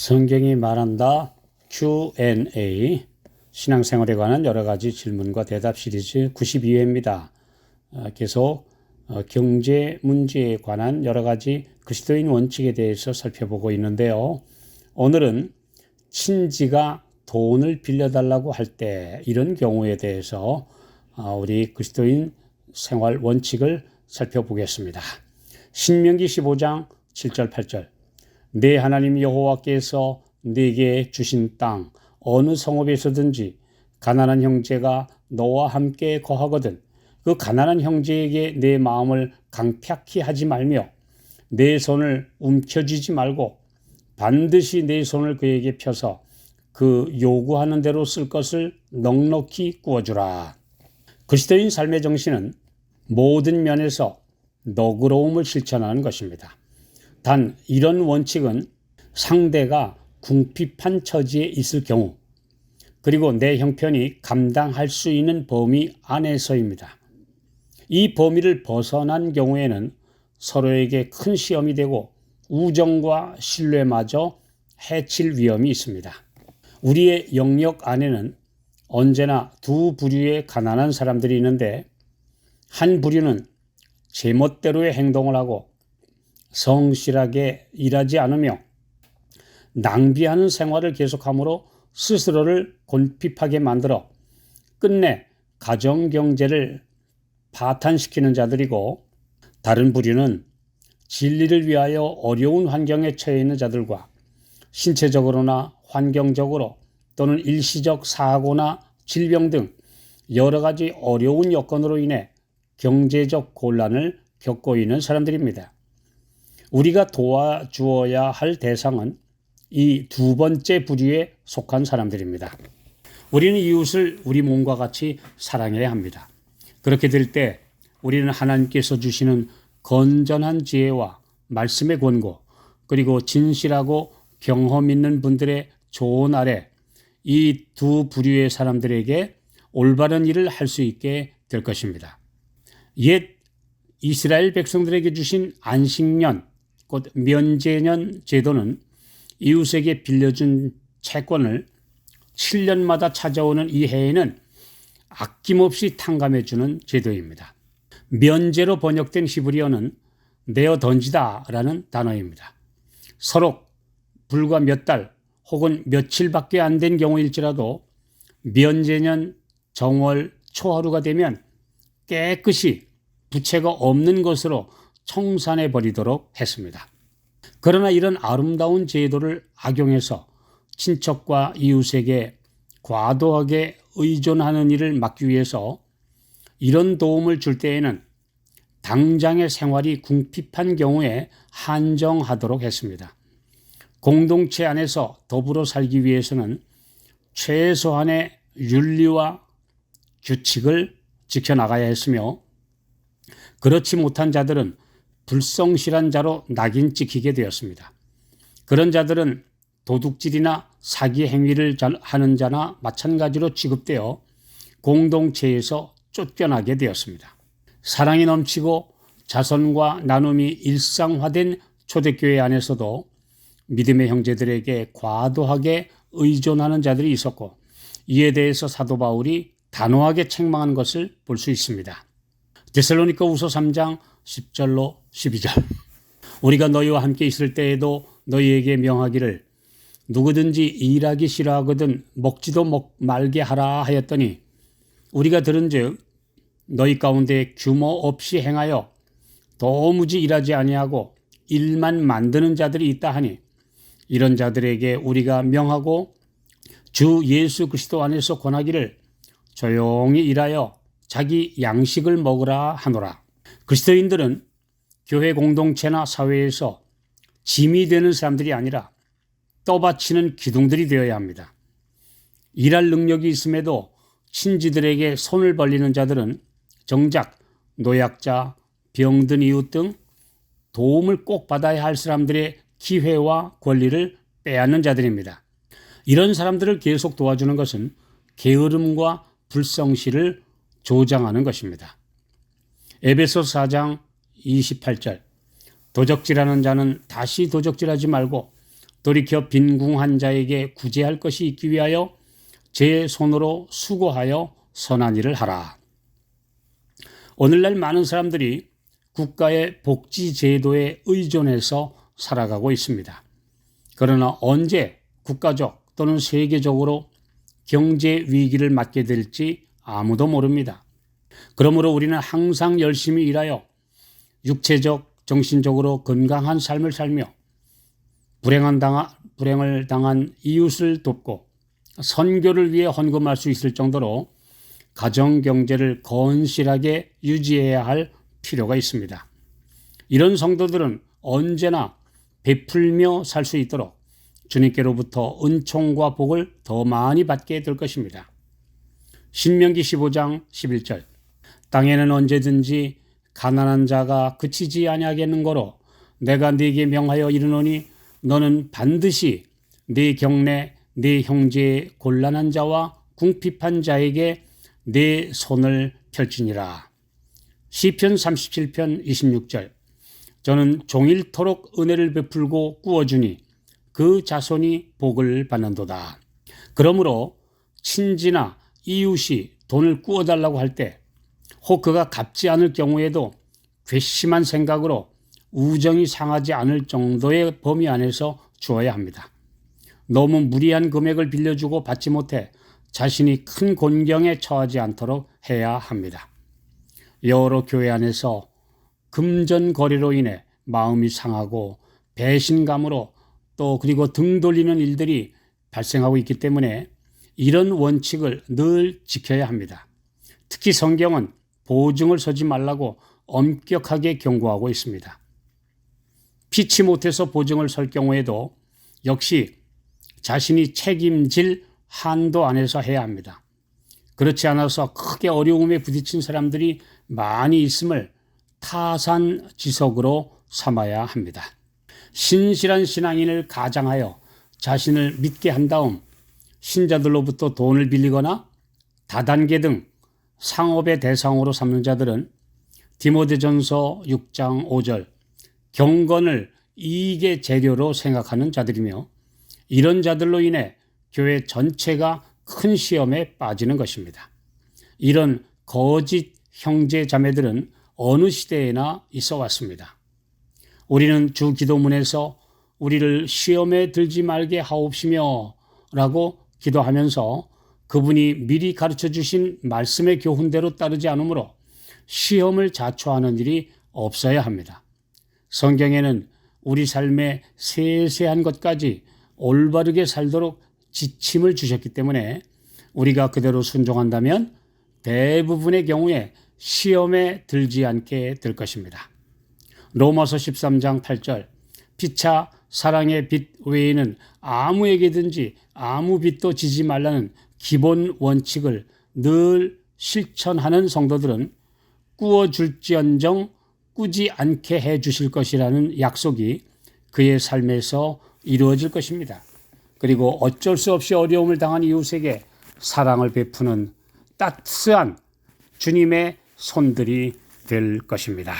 성경이 말한다 Q&A 신앙생활에 관한 여러 가지 질문과 대답 시리즈 92회입니다. 어, 계속 어, 경제 문제에 관한 여러 가지 그리스도인 원칙에 대해서 살펴보고 있는데요. 오늘은 친지가 돈을 빌려달라고 할 때 이런 경우에 대해서 어, 우리 그리스도인 생활 원칙을 살펴보겠습니다. 신명기 15장 7절 8절 내 하나님 여호와께서 네게 주신 땅 어느 성읍에서든지 가난한 형제가 너와 함께 거하거든 그 가난한 형제에게 내 마음을 강팍히 하지 말며 내 손을 움켜쥐지 말고 반드시 내 손을 그에게 펴서 그 요구하는 대로 쓸 것을 넉넉히 구워주라. 그리스도인 삶의 정신은 모든 면에서 너그러움을 실천하는 것입니다. 단 이런 원칙은 상대가 궁핍한 처지에 있을 경우 그리고 내 형편이 감당할 수 있는 범위 안에서입니다. 이 범위를 벗어난 경우에는 서로에게 큰 시험이 되고 우정과 신뢰마저 해칠 위험이 있습니다. 우리의 영역 안에는 언제나 두 부류의 가난한 사람들이 있는데 한 부류는 제멋대로의 행동을 하고 성실하게 일하지 않으며 낭비하는 생활을 계속함으로 스스로를 곤핍하게 만들어 끝내 가정 경제를 파탄시키는 자들이고 다른 부류는 진리를 위하여 어려운 환경에 처해 있는 자들과 신체적으로나 환경적으로 또는 일시적 사고나 질병 등 여러 가지 어려운 여건으로 인해 경제적 곤란을 겪고 있는 사람들입니다. 우리가 도와주어야 할 대상은 이 두 번째 부류에 속한 사람들입니다. 우리는 이웃을 우리 몸과 같이 사랑해야 합니다. 그렇게 될 때 우리는 하나님께서 주시는 건전한 지혜와 말씀의 권고 그리고 진실하고 경험 있는 분들의 조언 아래 이 두 부류의 사람들에게 올바른 일을 할 수 있게 될 것입니다. 옛 이스라엘 백성들에게 주신 안식년 곧 면제년 제도는 이웃에게 빌려준 채권을 7년마다 찾아오는 이 해에는 아낌없이 탕감해주는 제도입니다. 면제로 번역된 히브리어는 내어 던지다 라는 단어입니다. 서로 불과 몇 달 혹은 며칠밖에 안 된 경우일지라도 면제년 정월 초하루가 되면 깨끗이 부채가 없는 것으로 청산해 버리도록 했습니다. 그러나 이런 아름다운 제도를 악용해서 친척과 이웃에게 과도하게 의존하는 일을 막기 위해서 이런 도움을 줄 때에는 당장의 생활이 궁핍한 경우에 한정하도록 했습니다. 공동체 안에서 더불어 살기 위해서는 최소한의 윤리와 규칙을 지켜나가야 했으며 그렇지 못한 자들은 불성실한 자로 낙인 찍히게 되었습니다. 그런 자들은 도둑질이나 사기 행위를 하는 자나 마찬가지로 취급되어 공동체에서 쫓겨나게 되었습니다. 사랑이 넘치고 자선과 나눔이 일상화된 초대교회 안에서도 믿음의 형제들에게 과도하게 의존하는 자들이 있었고 이에 대해서 사도 바울이 단호하게 책망한 것을 볼 수 있습니다. 데살로니가 우서 3장 10절로 12절. 우리가 너희와 함께 있을 때에도 너희에게 명하기를 누구든지 일하기 싫어하거든 먹지도 먹 말게 하라 하였더니 우리가 들은즉 너희 가운데 규모 없이 행하여 도무지 일하지 아니하고 일만 만드는 자들이 있다 하니 이런 자들에게 우리가 명하고 주 예수 그리스도 안에서 권하기를 조용히 일하여 자기 양식을 먹으라 하노라. 그리스도인들은 교회 공동체나 사회에서 짐이 되는 사람들이 아니라 떠받치는 기둥들이 되어야 합니다. 일할 능력이 있음에도 친지들에게 손을 벌리는 자들은 정작 노약자, 병든 이웃 등 도움을 꼭 받아야 할 사람들의 기회와 권리를 빼앗는 자들입니다. 이런 사람들을 계속 도와주는 것은 게으름과 불성실을 조장하는 것입니다. 에베소 4장 28절 도적질하는 자는 다시 도적질하지 말고 돌이켜 빈궁한 자에게 구제할 것이 있기 위하여 제 손으로 수고하여 선한 일을 하라. 오늘날 많은 사람들이 국가의 복지 제도에 의존해서 살아가고 있습니다. 그러나 언제 국가적 또는 세계적으로 경제 위기를 맞게 될지 아무도 모릅니다. 그러므로 우리는 항상 열심히 일하여 육체적, 정신적으로 건강한 삶을 살며 불행한 당한, 불행을 당한 이웃을 돕고 선교를 위해 헌금할 수 있을 정도로 가정 경제를 건실하게 유지해야 할 필요가 있습니다. 이런 성도들은 언제나 베풀며 살 수 있도록 주님께로부터 은총과 복을 더 많이 받게 될 것입니다. 신명기 15장 11절 땅에는 언제든지 가난한 자가 그치지 아니하겠는 거로 내가 네게 명하여 이르노니 너는 반드시 네 경내 네 형제의 곤란한 자와 궁핍한 자에게 네 손을 펼치니라. 시편 37편 26절 저는 종일토록 은혜를 베풀고 꾸어주니 그 자손이 복을 받는도다. 그러므로 친지나 이웃이 돈을 꾸어달라고 할때혹 그가 갚지 않을 경우에도 괘씸한 생각으로 우정이 상하지 않을 정도의 범위 안에서 주어야 합니다. 너무 무리한 금액을 빌려주고 받지 못해 자신이 큰 곤경에 처하지 않도록 해야 합니다. 여러 교회 안에서 금전거래로 인해 마음이 상하고 배신감으로 또 그리고 등 돌리는 일들이 발생하고 있기 때문에 이런 원칙을 늘 지켜야 합니다. 특히 성경은 보증을 서지 말라고 엄격하게 경고하고 있습니다. 피치 못해서 보증을 설 경우에도 역시 자신이 책임질 한도 안에서 해야 합니다. 그렇지 않아서 크게 어려움에 부딪힌 사람들이 많이 있음을 타산지석으로 삼아야 합니다. 신실한 신앙인을 가장하여 자신을 믿게 한 다음 신자들로부터 돈을 빌리거나 다단계 등 상업의 대상으로 삼는 자들은 디모데전서 6장 5절 경건을 이익의 재료로 생각하는 자들이며 이런 자들로 인해 교회 전체가 큰 시험에 빠지는 것입니다. 이런 거짓 형제 자매들은 어느 시대에나 있어 왔습니다. 우리는 주 기도문에서 우리를 시험에 들지 말게 하옵시며 라고 기도하면서 그분이 미리 가르쳐 주신 말씀의 교훈대로 따르지 않으므로 시험을 자초하는 일이 없어야 합니다. 성경에는 우리 삶의 세세한 것까지 올바르게 살도록 지침을 주셨기 때문에 우리가 그대로 순종한다면 대부분의 경우에 시험에 들지 않게 될 것입니다. 로마서 13장 8절 피차 사랑의 빛 외에는 아무에게든지 아무 빛도 지지 말라는 기본 원칙을 늘 실천하는 성도들은 꾸어줄지언정 꾸지 않게 해 주실 것이라는 약속이 그의 삶에서 이루어질 것입니다. 그리고 어쩔 수 없이 어려움을 당한 이웃에게 사랑을 베푸는 따스한 주님의 손들이 될 것입니다.